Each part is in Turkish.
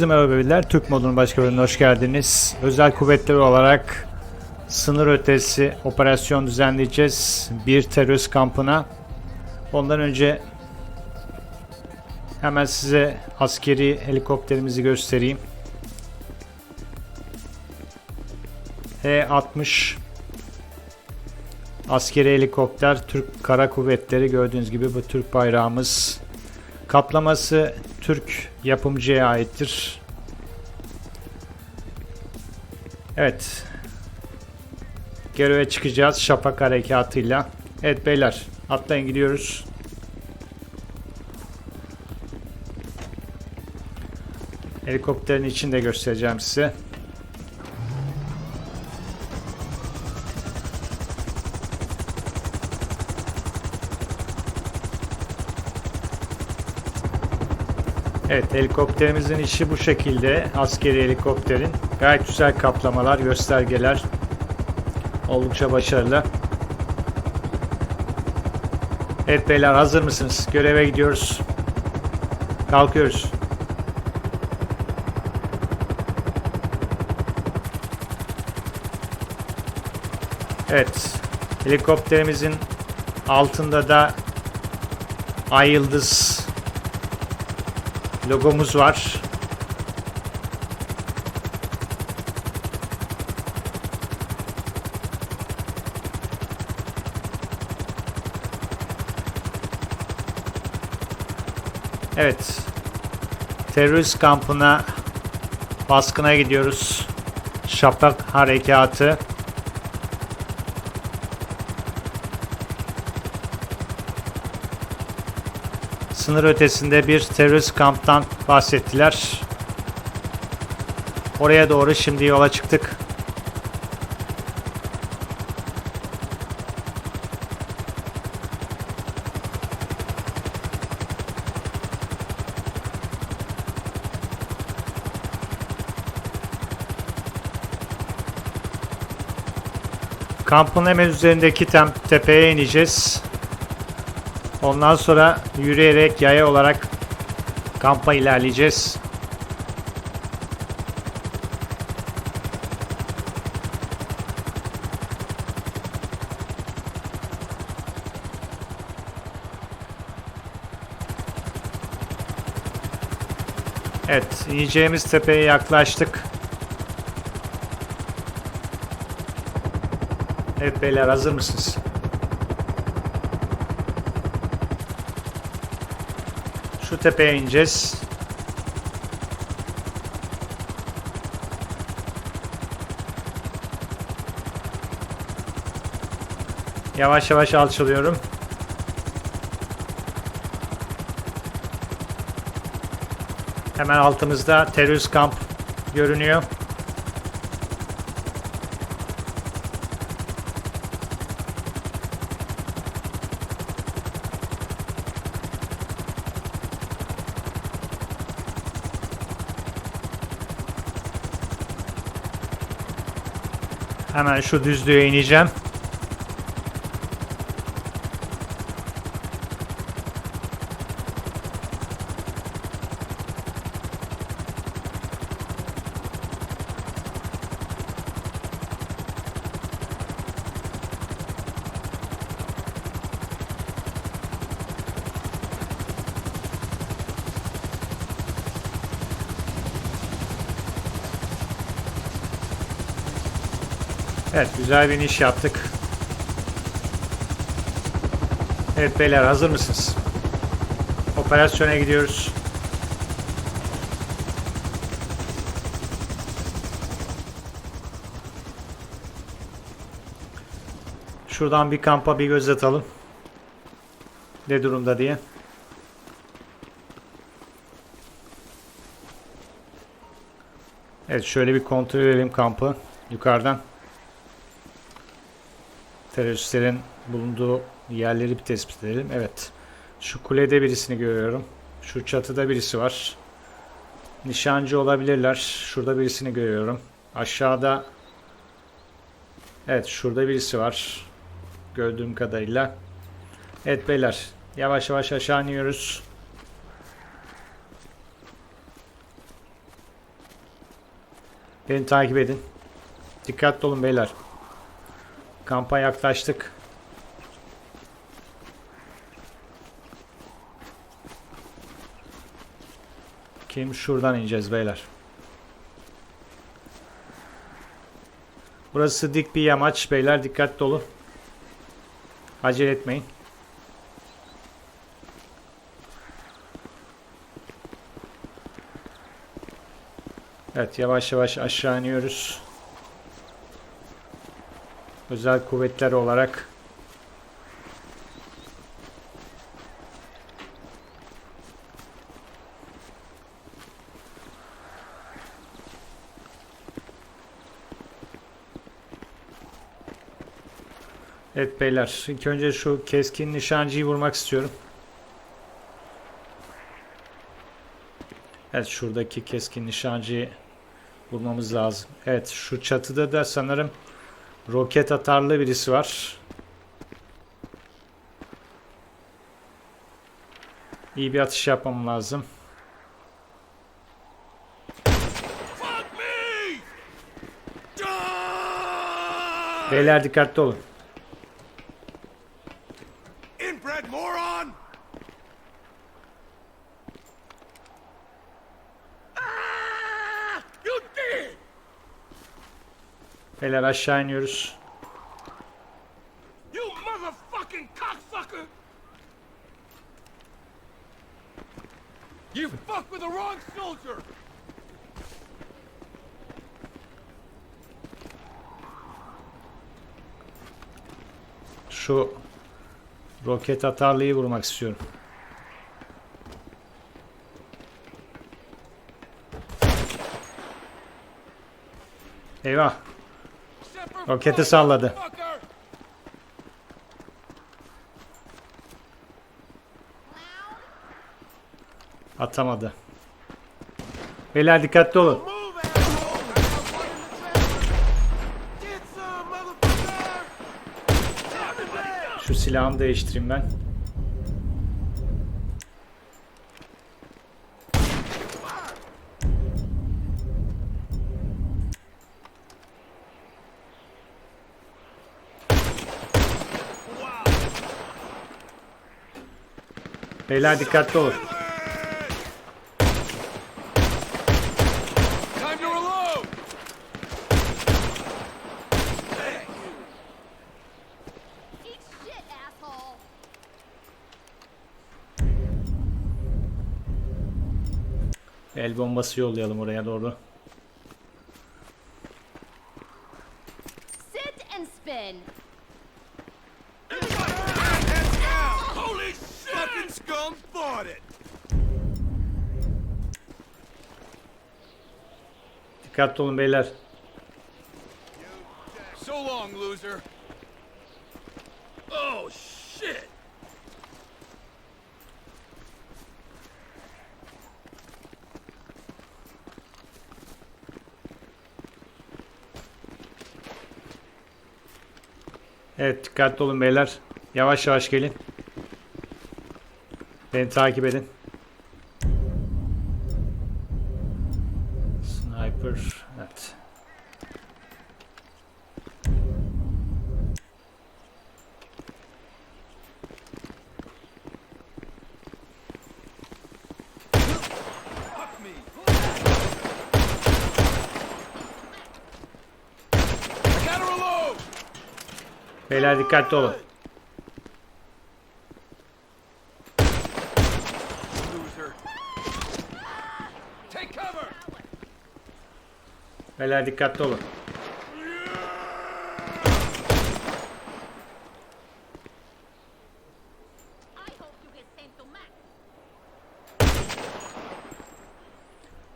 Herkese merhaba beyler. Türk modunun başka bölümüne hoş geldiniz. Özel kuvvetler olarak sınır ötesi operasyon düzenleyeceğiz. Bir terörist kampına. Ondan önce hemen size askeri helikopterimizi göstereyim. E-60 askeri helikopter Türk Kara Kuvvetleri gördüğünüz gibi bu Türk bayrağımız. Kaplaması Türk yapımcıya aittir. Evet. Göreve çıkacağız şafak harekatıyla. Evet beyler atlayın gidiyoruz. Helikopterin içini de göstereceğim size. Evet helikopterimizin işi bu şekilde. Askeri helikopterin. Gayet güzel kaplamalar, göstergeler. Oldukça başarılı. Evet beyler hazır mısınız? Göreve gidiyoruz. Kalkıyoruz. Evet. Helikopterimizin altında da Ay Yıldız logomuz var. Evet. Terörist kampına baskına gidiyoruz. Şafak harekatı. Sınır ötesinde bir terörist kamptan bahsettiler. Oraya doğru şimdi yola çıktık. Kampın hemen üzerindeki tepeye ineceğiz. Ondan sonra yürüyerek yaya olarak kampa ilerleyeceğiz. Evet, ineceğimiz tepeye yaklaştık. Evet beyler hazır mısınız? Şu tepeye ineceğiz. Yavaş yavaş alçalıyorum. Hemen altımızda terörist kamp görünüyor. Hemen şu düzlüğe ineceğim. Evet güzel bir iniş yaptık. Evet beyler hazır mısınız? Operasyona gidiyoruz. Şuradan bir kampa bir göz atalım. Ne durumda diye. Evet şöyle bir kontrol edelim kampı yukarıdan teröristlerin bulunduğu yerleri bir tespit edelim. Evet. Şu kulede birisini görüyorum. Şu çatıda birisi var. Nişancı olabilirler. Şurada birisini görüyorum. Aşağıda Evet şurada birisi var. Gördüğüm kadarıyla. Evet beyler. Yavaş yavaş aşağı iniyoruz. Beni takip edin. Dikkatli olun beyler. Kampa yaklaştık. Kim şuradan ineceğiz beyler. Burası dik bir yamaç beyler dikkatli olun. Acele etmeyin. Evet yavaş yavaş aşağı iniyoruz. Özel kuvvetler olarak Evet beyler ilk önce şu keskin nişancıyı vurmak istiyorum. Evet şuradaki keskin nişancıyı vurmamız lazım. Evet şu çatıda da sanırım roket atarlı birisi var. İyi bir atış yapmam lazım. Beyler dikkatli olun. Aşağı iniyoruz. You motherfucking cocksucker! You fucked with the wrong soldier! Şu roket atarlıyı vurmak istiyorum. Eyvah. Roketi salladı. Atamadı. Beyler dikkatli olun. Şu silahımı değiştireyim ben. Beyler dikkatli olun. El bombası yollayalım oraya doğru. Bought it! Dikkatli olun beyler. So long, loser. Oh, shit! Evet dikkatli olun beyler. Yavaş yavaş gelin. Beni takip edin. Sniper. Evet. Beyler dikkatli olun. Beyler dikkatli olun.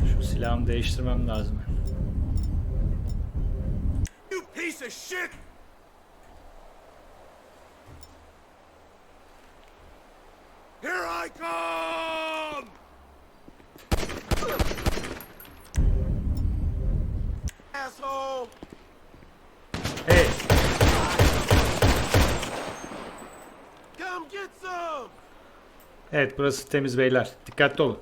Şu silahımı değiştirmem lazım. You piece of shit! Evet burası temiz beyler. Dikkatli olun.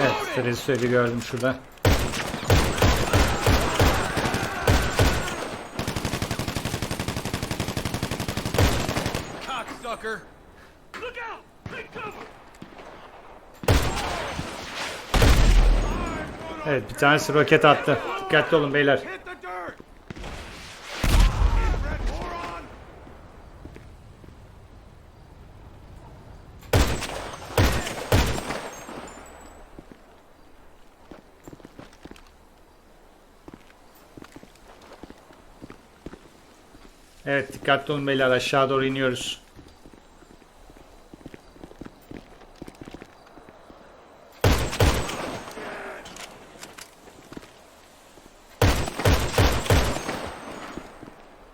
Evet, Stresi gördüm şurada. Evet, bir tanesi roket attı. Dikkatli olun beyler. Evet, dikkatli olun beyler. Aşağı doğru iniyoruz.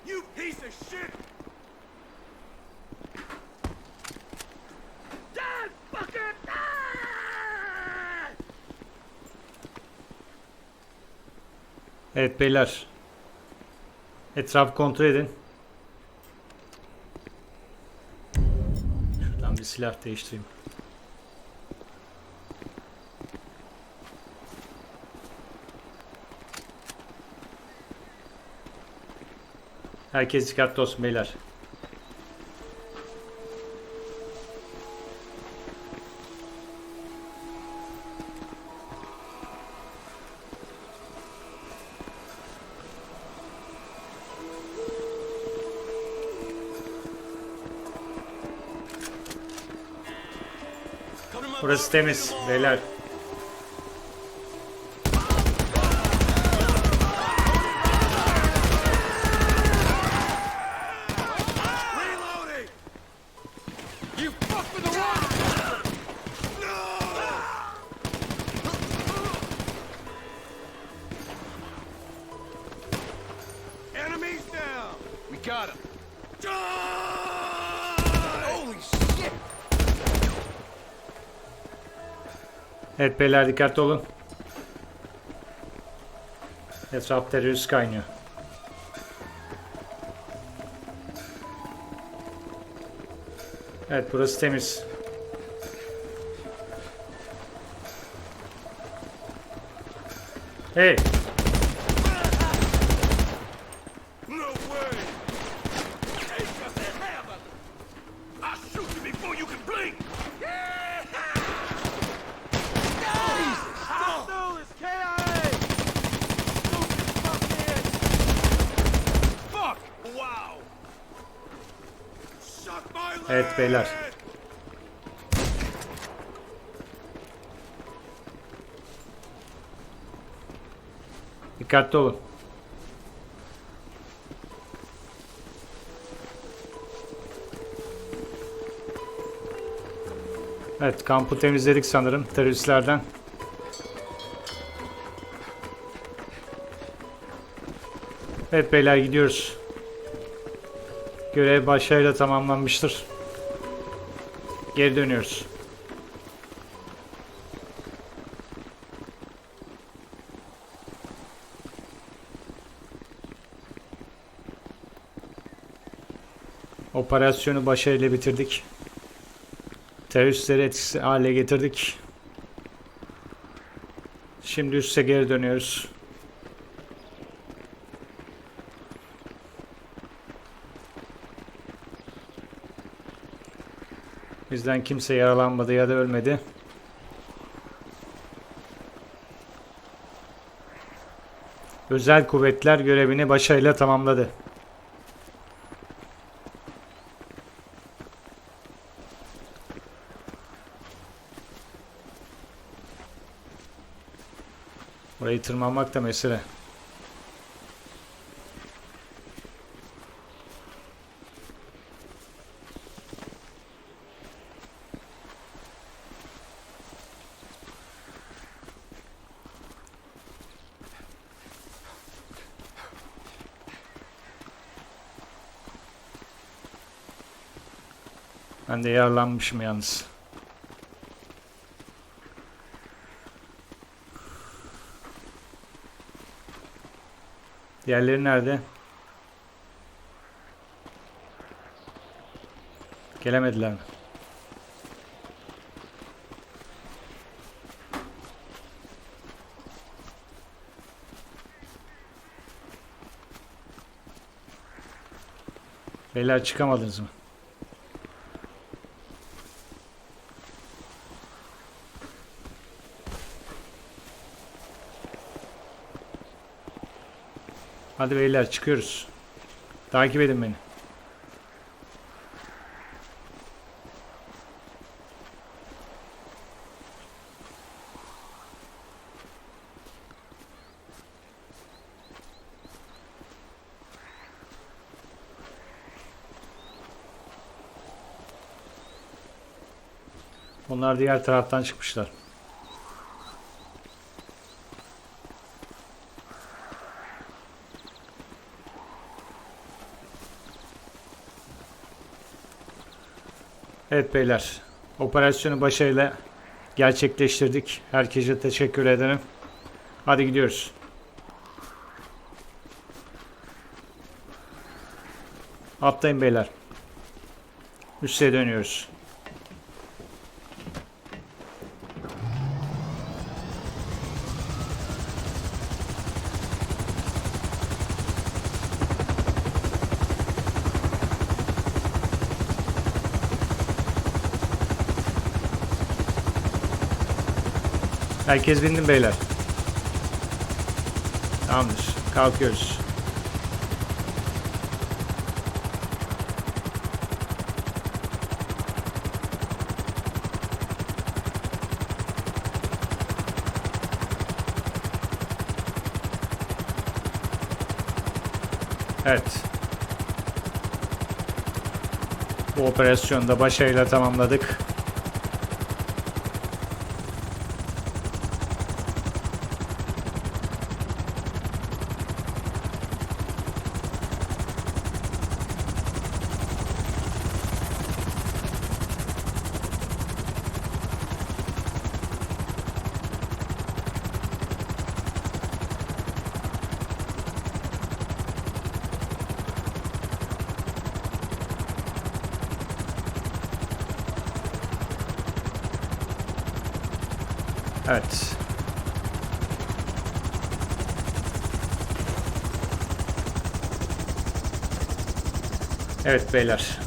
You piece of shit! Die, fucker! Die! Evet beyler. Etrafı kontrol edin. Şuradan bir silah değiştireyim. Herkes dikkatli olsun beyler. Burası temiz beyler. Evet beyler dikkatli olun. Etraf terörist kaynıyor. Evet burası temiz. Hey Evet beyler. dikkatli olun. Evet kampı temizledik sanırım teröristlerden. Evet beyler gidiyoruz. Görev başarıyla tamamlanmıştır. Geri dönüyoruz. Operasyonu başarıyla bitirdik. Teröristleri etkisiz hale getirdik. Şimdi üste geri dönüyoruz. Bizden kimse yaralanmadı ya da ölmedi. Özel kuvvetler görevini başarıyla tamamladı. Burayı tırmanmak da mesele. de yarlanmışım yalnız. Diğerleri nerede? Gelemediler mi? Beyler çıkamadınız mı? Hadi beyler çıkıyoruz. Takip edin beni. Onlar diğer taraftan çıkmışlar. Evet beyler. Operasyonu başarıyla gerçekleştirdik. Herkese teşekkür ederim. Hadi gidiyoruz. Atlayın beyler. Üste dönüyoruz. Herkes bindi beyler. Tamamdır. Kalkıyoruz. Evet. Bu operasyonu da başarıyla tamamladık. Evet. Evet beyler.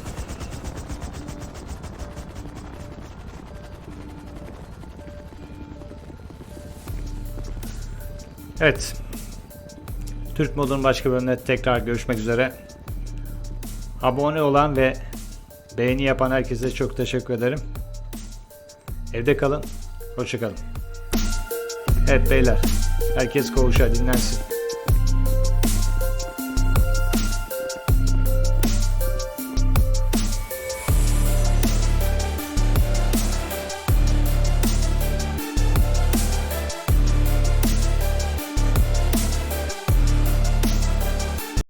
Evet. Türk modunun başka bölümünde tekrar görüşmek üzere. Abone olan ve beğeni yapan herkese çok teşekkür ederim. Evde kalın. Hoşçakalın. Evet beyler. Herkes koğuşa dinlensin.